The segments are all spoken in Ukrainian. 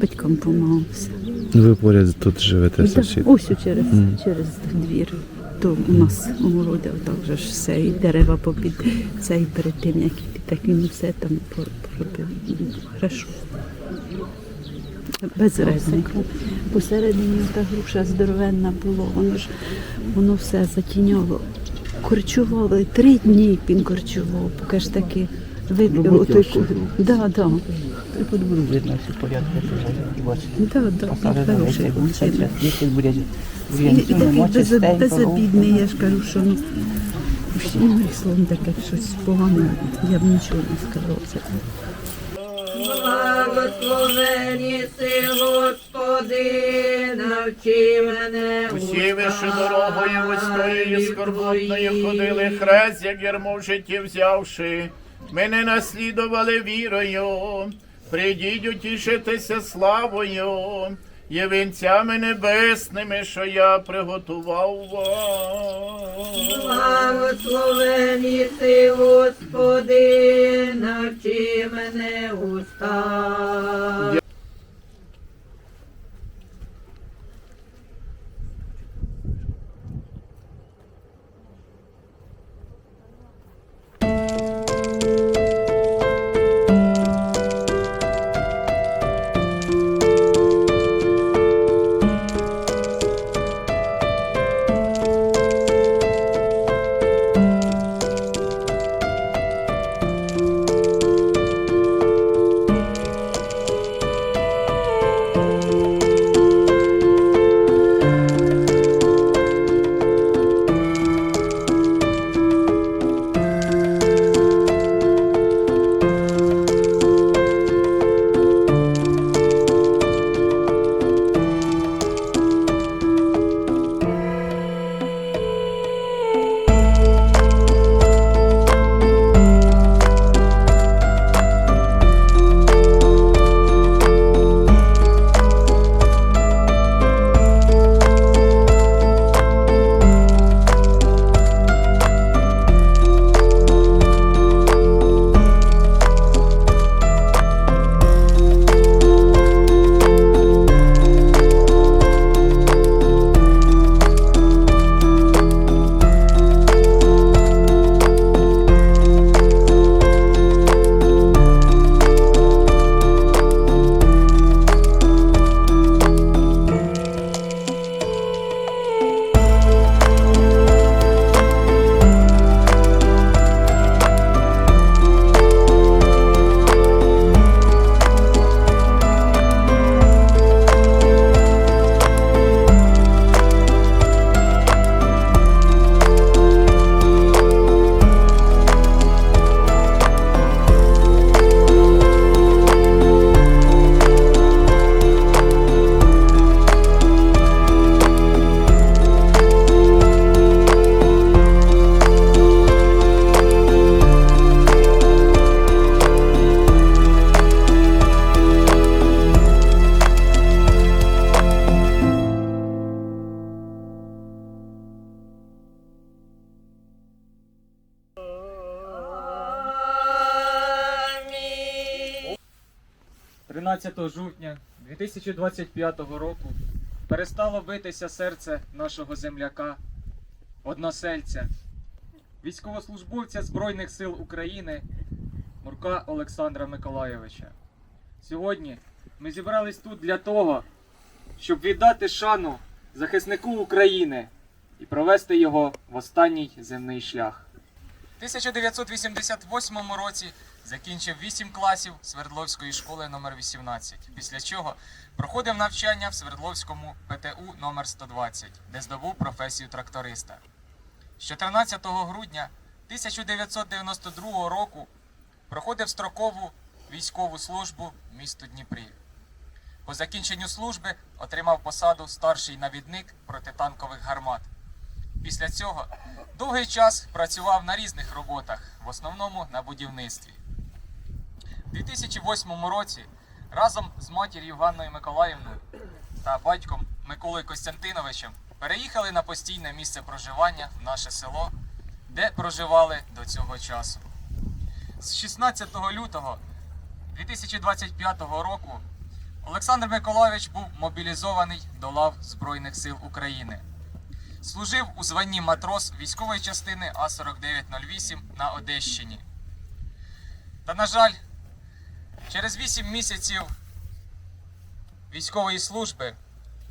Батькам помагався. Ви поряд тут живете Да, сусід. ось через, через двір. То у нас у городі так же ж все, і дерева попід це, і перед тим, як іти, так він все там поробив. Хорошо. Без резнику. Посередині та груша здоровенна була, воно ж воно все затіняло. Корчували три дні він корчував, поки ж таки вибив отой Да, да. Буде видно що бачите. Да, да, хороший І, і такий без, безобідний, я ж кажу, що ну, ну, словом таке щось погане, я б нічого не сказала. Благословені си, Господи, навчи мене. Усі виші дорогою вузькою і скорботною ходили хрест, як ярмо в житті взявши. Ми не наслідували вірою, прийдіть утішитися славою, є вінцями небесними, що я приготував вам. Благословені ти, Господи, навчи мене уста. 13 жовтня 2025 року перестало битися серце нашого земляка, односельця, військовослужбовця Збройних сил України Мурка Олександра Миколайовича. Сьогодні ми зібрались тут для того, щоб віддати шану захиснику України і провести його в останній земний шлях. У 1988 році закінчив 8 класів Свердловської школи номер 18 після чого проходив навчання в Свердловському ПТУ номер 120 де здобув професію тракториста. З 14 грудня 1992 року проходив строкову військову службу в місту Дніпрі. По закінченню служби отримав посаду старший навідник протитанкових гармат. Після цього довгий час працював на різних роботах, в основному на будівництві. У 2008 році разом з матір'ю Ганною Миколаївною та батьком Миколою Костянтиновичем переїхали на постійне місце проживання в наше село, де проживали до цього часу. З 16 лютого 2025 року Олександр Миколайович був мобілізований до лав Збройних сил України. Служив у званні матрос військової частини А4908 на Одещині. Та, на жаль, через 8 місяців військової служби,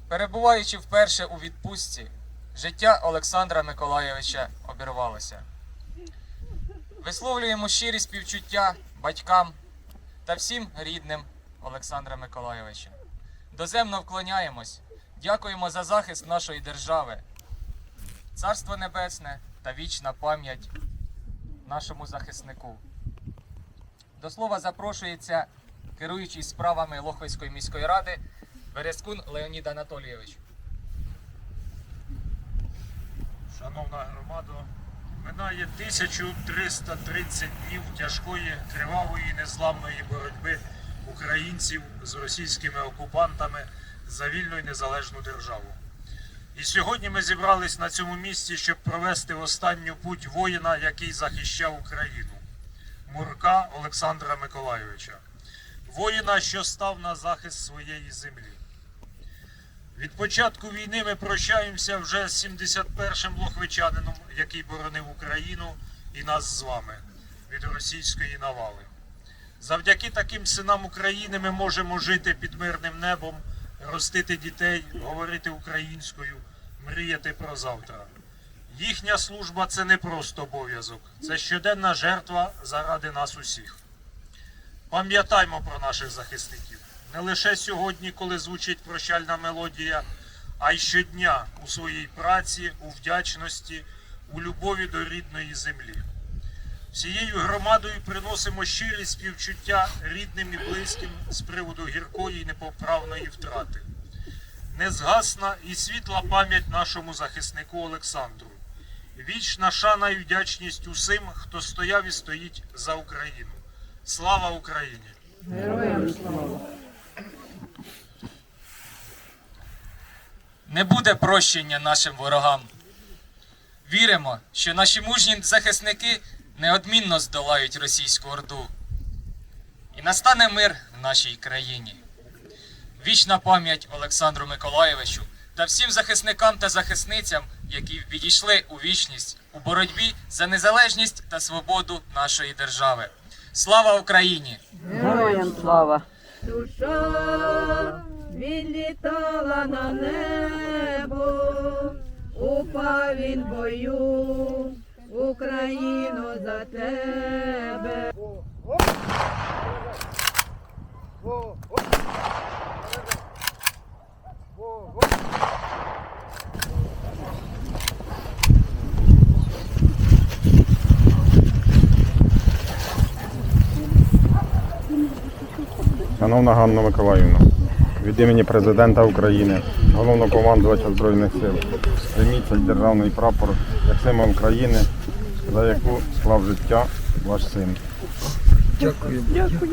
перебуваючи вперше у відпустці, життя Олександра Миколайовича обірвалося. Висловлюємо щирі співчуття батькам та всім рідним Олександра Миколайовича. Доземно вклоняємось, дякуємо за захист нашої держави. Царство Небесне та вічна пам'ять нашому захиснику. До слова запрошується керуючий справами Лохвицької міської ради Березкун Леонід Анатолійович. Шановна громада, минає 1330 днів тяжкої, кривавої незламної боротьби українців з російськими окупантами за вільну і незалежну державу. І сьогодні ми зібрались на цьому місці, щоб провести останню путь воїна, який захищав Україну Мурка Олександра Миколайовича, воїна, що став на захист своєї землі. Від початку війни ми прощаємося вже з 71-м лохвичанином, який боронив Україну і нас з вами від російської навали. Завдяки таким синам України ми можемо жити під мирним небом, ростити дітей, говорити українською, мріяти про завтра. Їхня служба це не просто обов'язок, це щоденна жертва заради нас усіх. Пам'ятаймо про наших захисників не лише сьогодні, коли звучить прощальна мелодія, а й щодня у своїй праці, у вдячності, у любові до рідної землі. Всією громадою приносимо щирі співчуття рідним і близьким з приводу гіркої і непоправної втрати. Незгасна і світла пам'ять нашому захиснику Олександру. Вічна шана і вдячність усім, хто стояв і стоїть за Україну. Слава Україні! Не буде прощення нашим ворогам. Віримо, що наші мужні захисники неодмінно здолають російську орду. І настане мир в нашій країні. Вічна пам'ять Олександру Миколайовичу та всім захисникам та захисницям, які відійшли у вічність у боротьбі за незалежність та свободу нашої держави. Слава Україні! Героям слава! Душа відлітала на небо, упав він бою, Україну за тебе. Шановна Ганна Миколаївна, від імені Президента України, головнокомандувача Збройних сил, прийміть цей державний прапор як символ країни, за яку склав життя ваш син. Дякую, дякую.